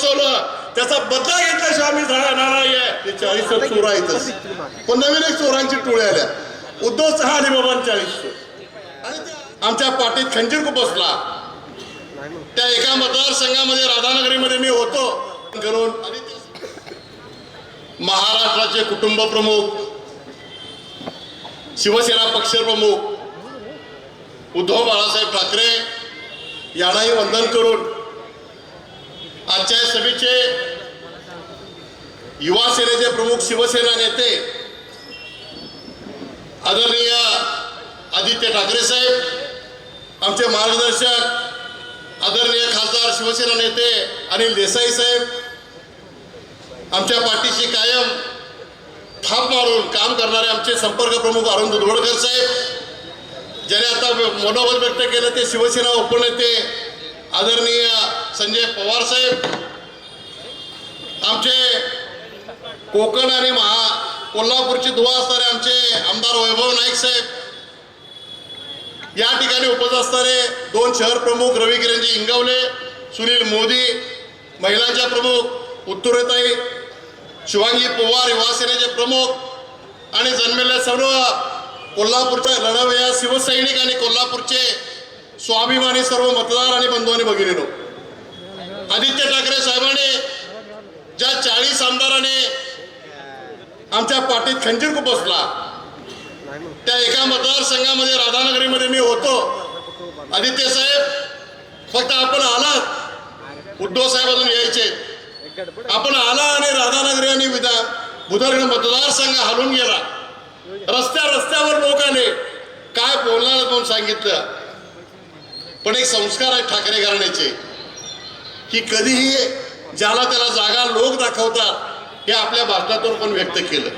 बसवलं त्याचा बदला घेतल्याशिवाय आम्ही राहणार नाहीये. चाळीस पण नवीन एक चोरांची टोळी आल्या. उद्धव सहा आणि बाबा चाळीस आमच्या पाठीत खंजीर बसला. त्या एका मतदारसंघामध्ये राधानगरीमध्ये मी होतो. करून महाराष्ट्राचे कुटुंब प्रमुख शिवसेना पक्षप्रमुख उद्धव बाळासाहेब ठाकरे यांनाही वंदन करून आजच्या सभेचे युवा सेनेचे प्रमुख शिवसेना नेते आदरणीय आदित्य ठाकरे साहेब आमचे मार्गदर्शक आदरणीय खासदार शिवसेना नेते अनिल देसाई साहेब आमच्या पाठीशी कायम थाप मारून काम करणारे आमचे संपर्क प्रमुख अरुण दुधवडकर साहेब ज्याने आता मनोबल व्यक्त केलं ते शिवसेना उपनेते आदरणीय संजय पवार साहेब आमचे कोकण आणि महा कोल्हापूरची दुवा असणारे आमचे आमदार वैभव नाईक साहेब या ठिकाणी उपस्थित असणारे दोन शहर प्रमुख रवी किरणजी इंगवले सुनील मोदी महिलांच्या प्रमुख उत्तुरेताई शिवांगी पवार युवासेनेचे प्रमुख आणि जन्मेले सर्व कोल्हापूरच्या लढवया शिवसैनिक आणि कोल्हापूरचे स्वाभिमानी सर्व मतदार आणि बंधू आणि भगिनीनो. आदित्य ठाकरे साहेबांनी ज्या चाळीस आमदाराने आमच्या पाठीत खंजीर बसला. त्या एका मतदारसंघामध्ये राधानगरीमध्ये मी होतो. आदित्य साहेब फक्त आपण आलात. उद्धव साहेब अजून यायचे. आपण आला आणि राधानगरी आणि विधान बुधरगड मतदारसंघ हलून गेला. रस्त्या रस्त्यावर लोक आले. काय बोलणार म्हणून सांगितलं. पण एक संस्कार आहे ठाकरे घराण्याचे. की कधीही ज्याला त्याला जागा लोक दाखवतात हे आपल्या भाषणातून पण व्यक्त केलं.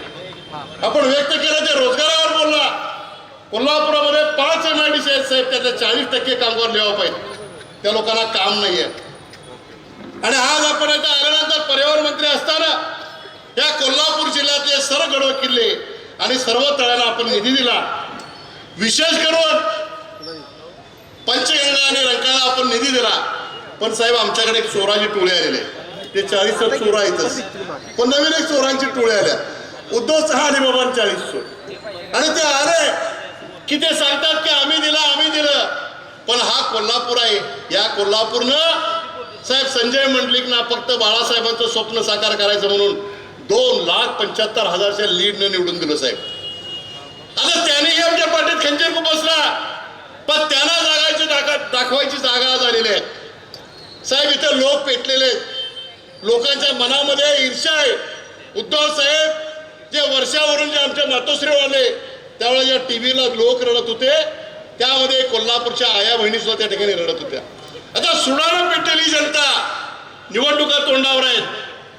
आपण व्यक्त केलं ते रोजगारावर बोलला. कोल्हापुरामध्ये पाच एम आय डी सी आहेत साहेब त्याच्या चाळीस टक्के कामगार लिहावं पाहिजे. त्या लोकांना काम नाही आहे आणि आज आपण आता आल्यानंतर पर्यावरण मंत्री असताना या कोल्हापूर जिल्ह्यातले सर्व गडव किल्ले आणि सर्व तळ्यांना आपण निधी दिला. विशेष करून पंचगंगा आणि रंकाळा आपण निधी दिला. पण साहेब आमच्याकडे एक चोराची टोळी आलेली आहे. ते चाळीस चोर आहेतच पण नवीन एक चोरांची टोळी आल्या. उद्धव सहा आणि बाबा चाळीस चोर. आणि ते आले की ते सांगतात की आम्ही दिलं आम्ही दिलं. पण हा कोल्हापूर आहे. या कोल्हापूरनं साहेब संजय मंडलिक ना फक्त बाळासाहेबांचं स्वप्न साकार करायचं म्हणून दोन लाख पंच्याहत्तर हजारच्या लीडनं निवडून दिलं साहेब. आता त्यानेही आमच्या पाठीत खंजीर बसला. पण त्यांना जागायची जागा दाखवायची जागा झालेली आहे. साहेब इथं लोक पेटलेले आहेत. लोकांच्या मनामध्ये ईर्ष्या आहे. उद्धव साहेब जे वर्षावरून जे आमच्या मातोश्रीवाले त्यावेळेला ज्या टी व्हीला लोक रडत होते. त्यामध्ये कोल्हापूरच्या आया बहिणी सुद्धा त्या ठिकाणी रडत होत्या. आता सुडानं पेटलेली जनता निवडणुका तोंडावर आहेत.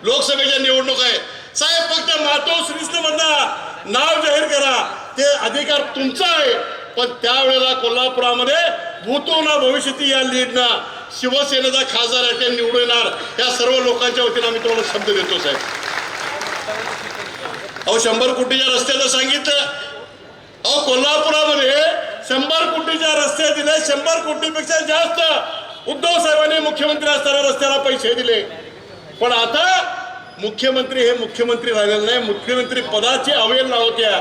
लोकसभेच्या निवडणुका आहेत. साहेब फक्त मातोश्रीचं म्हणा नाव जाहीर करा. ते अधिकार तुमचा आहे. पण त्यावेळेला कोल्हापुरामध्ये भूतो ना भविष्यती या लीडना शिवसेनेचा खासदार अटेल निवडून येणार. या सर्व लोकांच्या वतीनं आम्ही तुम्हाला शब्द देतो साहेब. अहो शंभर कोटीच्या रस्त्याचं सांगितलं. अहो कोल्हापुरामध्ये शंभर कोटीच्या रस्त्या दिले शंभर कोटीपेक्षा जास्त उद्धव साहेबांनी मुख्यमंत्री असताना रस्त्याला पैसे दिले. पण आता मुख्यमंत्री हे मुख्यमंत्री राहिलेले नाही मुख्यमंत्री पदाची अवहेलना होत्या.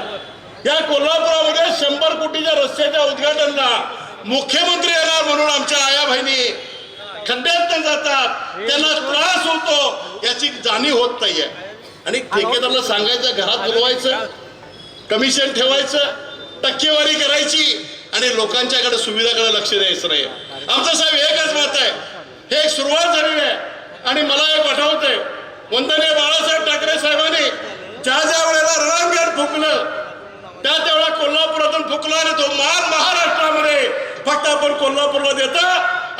या कोल्हापुरामध्ये शंभर कोटीच्या रस्त्याच्या उद्घाटनला मुख्यमंत्री येणार म्हणून आमच्या आया बहिणी खड्ड्यात जातात. त्यांना त्रास होतो. याची जाणीव होत नाहीये. आणि ठेकेदाराला सांगायचं घरात बोलवायचं कमिशन ठेवायचं टक्केवारी करायची आणि लोकांच्याकडे सुविधाकडे लक्ष द्यायचं नाही. आमचं साहेब एकच मत आहे. हे एक सुरुवात झालेली आहे. आणि मला एक पाठवतंय वंदनीय बाळासाहेब ठाकरे साहेबांनी ज्या ज्या वेळेला रणांगण फुकलं त्या त्यावेळेला कोल्हापुरातून फुकला आणि तो मान महाराष्ट्रामध्ये फक्त आपण कोल्हापूरला देता.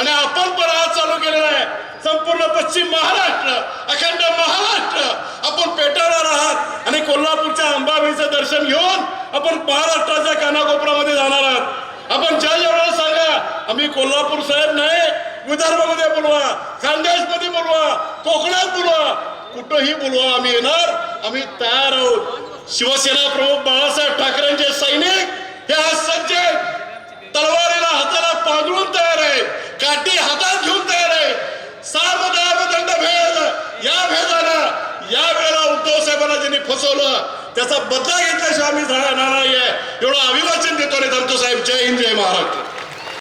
आणि आपण पण आज चालू केलेला आहे. संपूर्ण पश्चिम महाराष्ट्र अखंड महाराष्ट्र. आपण पेटवणार आहात आणि कोल्हापूरच्या अंबाबाईचं दर्शन घेऊन आपण महाराष्ट्राच्या कानाकोपऱ्यामध्ये जाणार आहात. आपण ज्या ज्या सांगा आम्ही कोल्हापूर साहेब नाही विदर्भामध्ये बोलवा खानदेशमध्ये बोलवा कोकणात बोलवा कुठंही बोलवा आम्ही येणार आम्ही तयार आहोत. शिवसेना प्रमुख बाळासाहेब ठाकरे सैनिक हे आज सज्ज आहेत. तलवारीला हाताला पांघरून तयार आहे काठी हातात घेऊन तयार आहे सार्वधर्म दंड भेद त्यांनी फसवलं. त्याचा बदला घेतल्याशिवाय आम्ही राहणार नाहीये. एवढं अभिवाचन देतो रे धमतो साहेब. जय हिंद जय महाराष्ट्र.